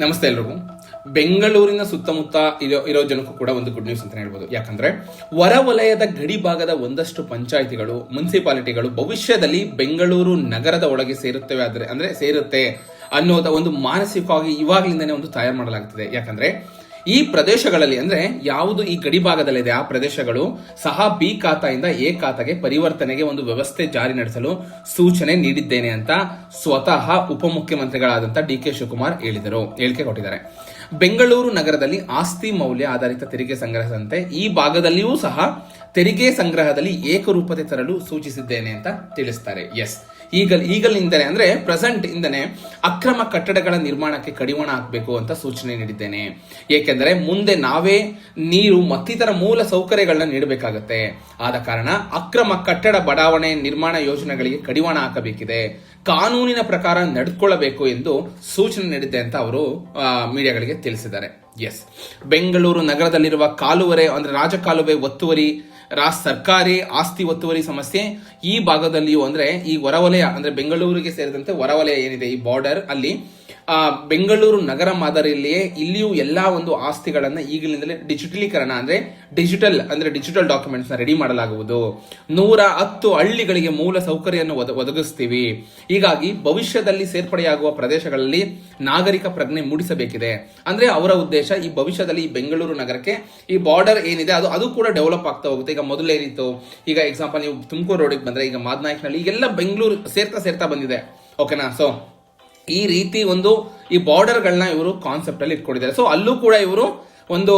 ನಮಸ್ತೆ ಎಲ್ರಿಗೂ. ಬೆಂಗಳೂರಿನ ಸುತ್ತಮುತ್ತ ಇರೋ ಇರೋ ಜನಕ್ಕೂ ಕೂಡ ಒಂದು ಗುಡ್ ನ್ಯೂಸ್ ಅಂತ ಹೇಳ್ಬೋದು. ಯಾಕಂದ್ರೆ ಹೊರವಲಯದ ಗಡಿ ಭಾಗದ ಒಂದಷ್ಟು ಪಂಚಾಯಿತಿಗಳು, ಮುನ್ಸಿಪಾಲಿಟಿಗಳು ಭವಿಷ್ಯದಲ್ಲಿ ಬೆಂಗಳೂರು ನಗರದ ಒಳಗೆ ಸೇರುತ್ತವೆ ಆದರೆ, ಅಂದ್ರೆ ಸೇರುತ್ತೆ ಅನ್ನೋದ ಒಂದು ಮಾನಸಿಕವಾಗಿ ಇವಾಗಲಿಂದನೇ ಒಂದು ತಯಾರು ಮಾಡಲಾಗ್ತದೆ. ಯಾಕಂದ್ರೆ ಈ ಪ್ರದೇಶಗಳಲ್ಲಿ ಅಂದ್ರೆ ಯಾವುದು ಈ ಗಡಿ ಭಾಗದಲ್ಲಿದೆ, ಆ ಪ್ರದೇಶಗಳು ಸಹ ಬಿ ಖಾತೆಯಿಂದ ಎ ಖಾತೆಗೆ ಪರಿವರ್ತನೆಗೆ ಒಂದು ವ್ಯವಸ್ಥೆ ಜಾರಿ ನಡೆಸಲು ಸೂಚನೆ ನೀಡಿದ್ದೇನೆ ಅಂತ ಸ್ವತಃ ಉಪಮುಖ್ಯಮಂತ್ರಿಗಳಾದಂಥ ಡಿ ಕೆ ಶಿವಕುಮಾರ್ ಹೇಳಿದರು, ಹೇಳಿಕೆ ಕೊಟ್ಟಿದ್ದಾರೆ. ಬೆಂಗಳೂರು ನಗರದಲ್ಲಿ ಆಸ್ತಿ ಮೌಲ್ಯ ಆಧಾರಿತ ತೆರಿಗೆ ಸಂಗ್ರಹದಂತೆ ಈ ಭಾಗದಲ್ಲಿಯೂ ಸಹ ತೆರಿಗೆ ಸಂಗ್ರಹದಲ್ಲಿ ಏಕರೂಪತೆ ತರಲು ಸೂಚಿಸಿದ್ದೇನೆ ಅಂತ ತಿಳಿಸ್ತಾರೆ. ಎಸ್. ಈಗ ಈಗಲಿಂದನೇ ಅಂದ್ರೆ ಪ್ರೆಸೆಂಟ್ ಇಂದನೇ ಅಕ್ರಮ ಕಟ್ಟಡಗಳ ನಿರ್ಮಾಣಕ್ಕೆ ಕಡಿವಾಣ ಹಾಕಬೇಕು ಅಂತ ಸೂಚನೆ ನೀಡಿದ್ದೇನೆ. ಏಕೆಂದರೆ ಮುಂದೆ ನಾವೇ ನೀರು ಮತ್ತಿತರ ಮೂಲ ಸೌಕರ್ಯಗಳನ್ನ ನೀಡಬೇಕಾಗತ್ತೆ. ಆದ ಕಾರಣ ಅಕ್ರಮ ಕಟ್ಟಡ ಬಡಾವಣೆ ನಿರ್ಮಾಣ ಯೋಜನೆಗಳಿಗೆ ಕಡಿವಾಣ ಹಾಕಬೇಕಿದೆ. ಕಾನೂನಿನ ಪ್ರಕಾರ ನಡೆದುಕೊಳ್ಳಬೇಕು ಎಂದು ಸೂಚನೆ ನೀಡಿದ್ದೆ ಅಂತ ಅವರು ಮೀಡಿಯಾಗಳಿಗೆ ತಿಳಿಸಿದ್ದಾರೆ. ಎಸ್. ಬೆಂಗಳೂರು ನಗರದಲ್ಲಿರುವ ಕಾಲುವರೆ ಅಂದ್ರೆ ರಾಜಕಾಲುವೆ ಒತ್ತುವರಿ ರಾ ಸರ್ಕಾರಿ ಆಸ್ತಿ ಒತ್ತುವರಿ ಸಮಸ್ಯೆ ಈ ಭಾಗದಲ್ಲಿಯೂ ಅಂದ್ರೆ ಈ ಹೊರವಲಯ ಅಂದ್ರೆ ಬೆಂಗಳೂರಿಗೆ ಸೇರಿದಂತೆ ಹೊರವಲಯ ಏನಿದೆ, ಈ ಬಾರ್ಡರ್ ಅಲ್ಲಿ ಬೆಂಗಳೂರು ನಗರ ಮಾದರಿಯಲ್ಲಿಯೇ ಇಲ್ಲಿಯೂ ಎಲ್ಲಾ ಒಂದು ಆಸ್ತಿಗಳನ್ನ ಈಗಲಿಂದಲೇ ಡಿಜಿಟಲೀಕರಣ ಅಂದ್ರೆ ಡಿಜಿಟಲ್ ಅಂದ್ರೆ ಡಿಜಿಟಲ್ ಡಾಕ್ಯುಮೆಂಟ್ಸ್ನ ರೆಡಿ ಮಾಡಲಾಗುವುದು. ನೂರ ಹತ್ತು ಹಳ್ಳಿಗಳಿಗೆ ಮೂಲ ಸೌಕರ್ಯವನ್ನು ಒದ- ಒದಗಿಸ್ತೀವಿ. ಹೀಗಾಗಿ ಭವಿಷ್ಯದಲ್ಲಿ ಸೇರ್ಪಡೆಯಾಗುವ ಪ್ರದೇಶಗಳಲ್ಲಿ ನಾಗರಿಕ ಪ್ರಜ್ಞೆ ಮೂಡಿಸಬೇಕಿದೆ. ಅಂದ್ರೆ ಅವರ ಉದ್ದೇಶ ಈ ಭವಿಷ್ಯದಲ್ಲಿ ಈ ಬೆಂಗಳೂರು ನಗರಕ್ಕೆ ಈ ಬಾರ್ಡರ್ ಏನಿದೆ ಅದು ಅದು ಕೂಡ ಡೆವಲಪ್ ಆಗ್ತಾ ಹೋಗುತ್ತೆ. ಈಗ ಮೊದಲೇನಿತ್ತು ಈಗ ಎಕ್ಸಾಂಪಲ್ ನೀವು ತುಮಕೂರು ರೋಡಿಗೆ ಬಂದ್ರೆ ಈಗ ಮಾದನಾಯ್ಕನಲ್ಲಿ ಈಗೆಲ್ಲ ಬೆಂಗಳೂರು ಸೇರ್ತಾ ಸೇರ್ತಾ ಬಂದಿದೆ. ಓಕೆನಾ ಸೊ ಈ ರೀತಿ ಒಂದು ಈ ಬಾರ್ಡರ್ಗಳನ್ನ ಇವರು ಕಾನ್ಸೆಪ್ಟ್ ಅಲ್ಲಿ ಇಟ್ಕೊಂಡಿದ್ದಾರೆ. ಸೊ ಅಲ್ಲೂ ಕೂಡ ಇವರು ಒಂದು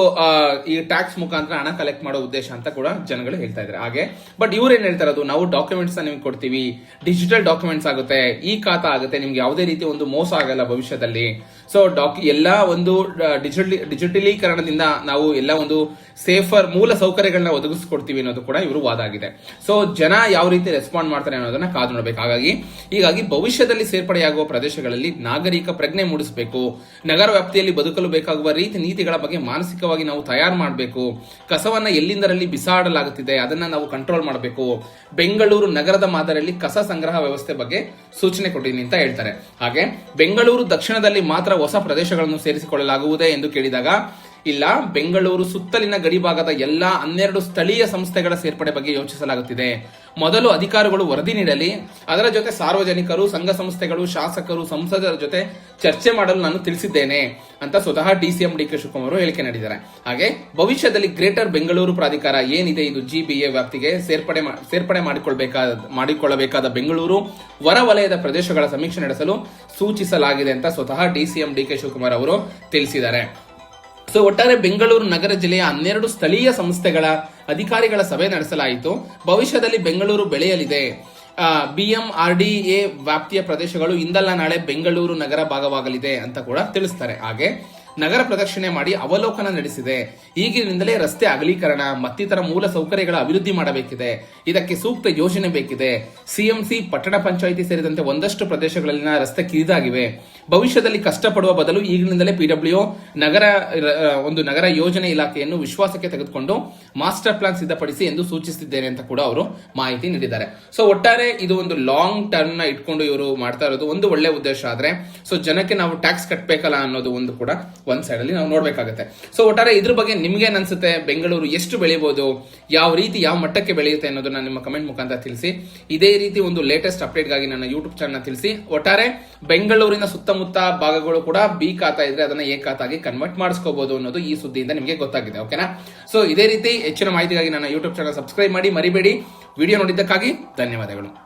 ಈ ಟ್ಯಾಕ್ಸ್ ಮುಖಾಂತರ ಹಣ ಕಲೆಕ್ಟ್ ಮಾಡೋ ಉದ್ದೇಶ ಅಂತ ಕೂಡ ಜನಗಳು ಹೇಳ್ತಾ ಇದ್ದಾರೆ. ಹಾಗೆ ಬಟ್ ಇವ್ರು ಏನ್ ಹೇಳ್ತಾರೆ ಅದು ನಾವು ಡಾಕ್ಯುಮೆಂಟ್ಸ್ ನಿಮ್ಗೆ ಕೊಡ್ತೀವಿ ಡಿಜಿಟಲ್ ಡಾಕ್ಯುಮೆಂಟ್ಸ್ ಆಗುತ್ತೆ, ಈ ಖಾತಾ ಆಗುತ್ತೆ, ನಿಮ್ಗೆ ಯಾವುದೇ ರೀತಿ ಒಂದು ಮೋಸ ಆಗಲ್ಲ ಭವಿಷ್ಯದಲ್ಲಿ. ಸೊ ಡಾಕ್ ಎಲ್ಲ ಒಂದು ಡಿಜಿಟಲ್ ಡಿಜಿಟಲೀಕರಣದಿಂದ ನಾವು ಎಲ್ಲ ಒಂದು ಸೇಫರ್ ಮೂಲ ಸೌಕರ್ಯಗಳನ್ನ ಒದಗಿಸ್ಕೊಡ್ತೀವಿ ಅನ್ನೋದು ಕೂಡ ಇವರು ವಾದ ಆಗಿದೆ. ಸೊ ಜನ ಯಾವ ರೀತಿ ರೆಸ್ಪಾಂಡ್ ಮಾಡ್ತಾರೆ ಅನ್ನೋದನ್ನ ಕಾದು ನೋಡಬೇಕು. ಹಾಗಾಗಿ, ಹೀಗಾಗಿ ಭವಿಷ್ಯದಲ್ಲಿ ಸೇರ್ಪಡೆಯಾಗುವ ಪ್ರದೇಶಗಳಲ್ಲಿ ನಾಗರಿಕ ಪ್ರಜ್ಞೆ ಮೂಡಿಸಬೇಕು. ನಗರ ವ್ಯಾಪ್ತಿಯಲ್ಲಿ ಬದುಕಲು ಬೇಕಾಗುವ ರೀತಿ ನೀತಿಗಳ ಬಗ್ಗೆ ಮಾನಸಿಕವಾಗಿ ನಾವು ತಯಾರು ಮಾಡಬೇಕು. ಕಸವನ್ನ ಎಲ್ಲಿಂದರಲ್ಲಿ ಬಿಸಾಡಲಾಗುತ್ತಿದೆ, ಅದನ್ನ ನಾವು ಕಂಟ್ರೋಲ್ ಮಾಡಬೇಕು. ಬೆಂಗಳೂರು ನಗರದ ಮಾದರಿಯಲ್ಲಿ ಕಸ ಸಂಗ್ರಹ ವ್ಯವಸ್ಥೆ ಬಗ್ಗೆ ಸೂಚನೆ ಕೊಟ್ಟಿದ್ದೀನಿ ಅಂತ ಹೇಳ್ತಾರೆ. ಹಾಗೆ ಬೆಂಗಳೂರು ದಕ್ಷಿಣದಲ್ಲಿ ಮಾತ್ರ ಹೊಸ ಪ್ರದೇಶಗಳನ್ನು ಸೇರಿಸಿಕೊಳ್ಳಲಾಗುವುದೇ ಎಂದು ಕೇಳಿದಾಗ ಇಲ್ಲ, ಬೆಂಗಳೂರು ಸುತ್ತಲಿನ ಗಡಿಭಾಗದ ಎಲ್ಲಾ ಹನ್ನೆರಡು ಸ್ಥಳೀಯ ಸಂಸ್ಥೆಗಳ ಸೇರ್ಪಡೆ ಬಗ್ಗೆ ಯೋಚಿಸಲಾಗುತ್ತಿದೆ. ಮೊದಲು ಅಧಿಕಾರಿಗಳು ವರದಿ ನೀಡಲಿ, ಅದರ ಜೊತೆ ಸಾರ್ವಜನಿಕರು, ಸಂಘ ಸಂಸ್ಥೆಗಳು, ಶಾಸಕರು, ಸಂಸದರ ಜೊತೆ ಚರ್ಚೆ ಮಾಡಲು ನಾನು ತಿಳಿಸಿದ್ದೇನೆ ಅಂತ ಸ್ವತಃ ಡಿಸಿಎಂ ಡಿ ಕೆ ಶಿವಕುಮಾರ್ ಹೇಳಿಕೆ ನೀಡಿದ್ದಾರೆ. ಹಾಗೆ, ಭವಿಷ್ಯದಲ್ಲಿ ಗ್ರೇಟರ್ ಬೆಂಗಳೂರು ಪ್ರಾಧಿಕಾರ ಏನಿದೆ, ಇದು ಜಿಬಿಎ ವ್ಯಾಪ್ತಿಗೆ ಸೇರ್ಪಡೆ ಸೇರ್ಪಡೆ ಮಾಡಿಕೊಳ್ಬೇಕಾದ ಮಾಡಿಕೊಳ್ಳಬೇಕಾದ ಬೆಂಗಳೂರು ಹೊರವಲಯದ ಪ್ರದೇಶಗಳ ಸಮೀಕ್ಷೆ ನಡೆಸಲು ಸೂಚಿಸಲಾಗಿದೆ ಅಂತ ಸ್ವತಃ ಡಿಸಿಎಂ ಡಿ ಕೆ ಶಿವಕುಮಾರ್ ಅವರು ತಿಳಿಸಿದ್ದಾರೆ. ಸೊ ಒಟ್ಟಾರೆ ಬೆಂಗಳೂರು ನಗರ ಜಿಲ್ಲೆಯ ಹನ್ನೆರಡು ಸ್ಥಳೀಯ ಸಂಸ್ಥೆಗಳ ಅಧಿಕಾರಿಗಳ ಸಭೆ ನಡೆಸಲಾಯಿತು. ಭವಿಷ್ಯದಲ್ಲಿ ಬೆಂಗಳೂರು ಬೆಳೆಯಲಿದೆ. ಬಿಎಂಆರ್ಡಿಎ ವ್ಯಾಪ್ತಿಯ ಪ್ರದೇಶಗಳು ಇಂದಲ್ಲ ನಾಳೆ ಬೆಂಗಳೂರು ನಗರ ಭಾಗವಾಗಲಿದೆ ಅಂತ ಕೂಡ ತಿಳಿಸ್ತಾರೆ. ಹಾಗೆ ನಗರ ಪ್ರದಕ್ಷಿಣೆ ಮಾಡಿ ಅವಲೋಕನ ನಡೆಸಿದೆ. ಈಗಿನಿಂದಲೇ ರಸ್ತೆ ಅಗಲೀಕರಣ, ಮತ್ತಿತರ ಮೂಲ ಸೌಕರ್ಯಗಳ ಅಭಿವೃದ್ಧಿ ಮಾಡಬೇಕಿದೆ. ಇದಕ್ಕೆ ಸೂಕ್ತ ಯೋಜನೆ ಬೇಕಿದೆ. ಸಿಎಂಸಿ, ಪಟ್ಟಣ ಪಂಚಾಯಿತಿ ಸೇರಿದಂತೆ ಒಂದಷ್ಟು ಪ್ರದೇಶಗಳಲ್ಲಿನ ರಸ್ತೆ ಕಿರಿದಾಗಿವೆ. ಭವಿಷ್ಯದಲ್ಲಿ ಕಷ್ಟಪಡುವ ಬದಲು ಈಗಿನಿಂದಲೇ ಪಿಡಬ್ಲ್ಯೂ ನಗರ ಒಂದು ನಗರ ಯೋಜನೆ ಇಲಾಖೆಯನ್ನು ವಿಶ್ವಾಸಕ್ಕೆ ತೆಗೆದುಕೊಂಡು ಮಾಸ್ಟರ್ ಪ್ಲಾನ್ ಸಿದ್ಧಪಡಿಸಿ ಎಂದು ಸೂಚಿಸಿದ್ದೇನೆ ಅಂತ ಕೂಡ ಅವರು ಮಾಹಿತಿ ನೀಡಿದ್ದಾರೆ. ಸೊ, ಒಟ್ಟಾರೆ ಇದು ಒಂದು ಲಾಂಗ್ ಟರ್ಮ್ನ ಇಟ್ಕೊಂಡು ಇವರು ಮಾಡ್ತಾ ಇರೋದು ಒಂದು ಒಳ್ಳೆ ಉದ್ದೇಶ ಆದ್ರೆ, ಸೊ, ಜನಕ್ಕೆ ನಾವು ಟ್ಯಾಕ್ಸ್ ಕಟ್ಟಬೇಕಲ್ಲ ಅನ್ನೋದು ಒಂದು ಕೂಡ ಒಂದ್ ಸೈಡ್ ಅಲ್ಲಿ ನಾವು ನೋಡ್ಬೇಕಾಗುತ್ತೆ. ಸೊ ಒಟ್ಟಾರೆ ಇದ್ರ ಬಗ್ಗೆ ನಿಮ್ಗೆ ಅನ್ಸುತ್ತೆ ಬೆಂಗಳೂರು ಎಷ್ಟು ಬೆಳಿಬಹುದು ಯಾವ ರೀತಿ ಯಾವ ಮಟ್ಟಕ್ಕೆ ಬೆಳೆಯುತ್ತೆ ಅನ್ನೋದನ್ನ ನಿಮ್ಮ ಕಮೆಂಟ್ ಮುಖಾಂತರ ತಿಳಿಸಿ. ಇದೇ ರೀತಿ ಒಂದು ಲೇಟೆಸ್ಟ್ ಅಪ್ಡೇಟ್ಗಾಗಿ ನನ್ನ ಯೂಟ್ಯೂಬ್ ಚಾನಲ್ ತಿಳಿಸಿ. ಒಟ್ಟಾರೆ ಬೆಂಗಳೂರಿನ ಸುತ್ತಮುತ್ತ ಭಾಗಗಳು ಕೂಡ ಬಿ ಖಾತಾ ಇದ್ರೆ ಅದನ್ನ ಎ ಖಾತಾಗಿ ಕನ್ವರ್ಟ್ ಮಾಡಿಸ್ಕೋಬಹುದು ಅನ್ನೋದು ಈ ಸುದ್ದಿಯಿಂದ ನಿಮಗೆ ಗೊತ್ತಾಗಿದೆ ಓಕೆನಾ ಸೊ ಇದೇ ರೀತಿ ಹೆಚ್ಚಿನ ಮಾಹಿತಿಗಾಗಿ ನನ್ನ ಯೂಟ್ಯೂಬ್ ಚಾನಲ್ ಸಬ್ಸ್ಕ್ರೈಬ್ ಮಾಡಿ, ಮರಿಬೇಡಿ. ವಿಡಿಯೋ ನೋಡಿದ್ದಕ್ಕಾಗಿ ಧನ್ಯವಾದಗಳು.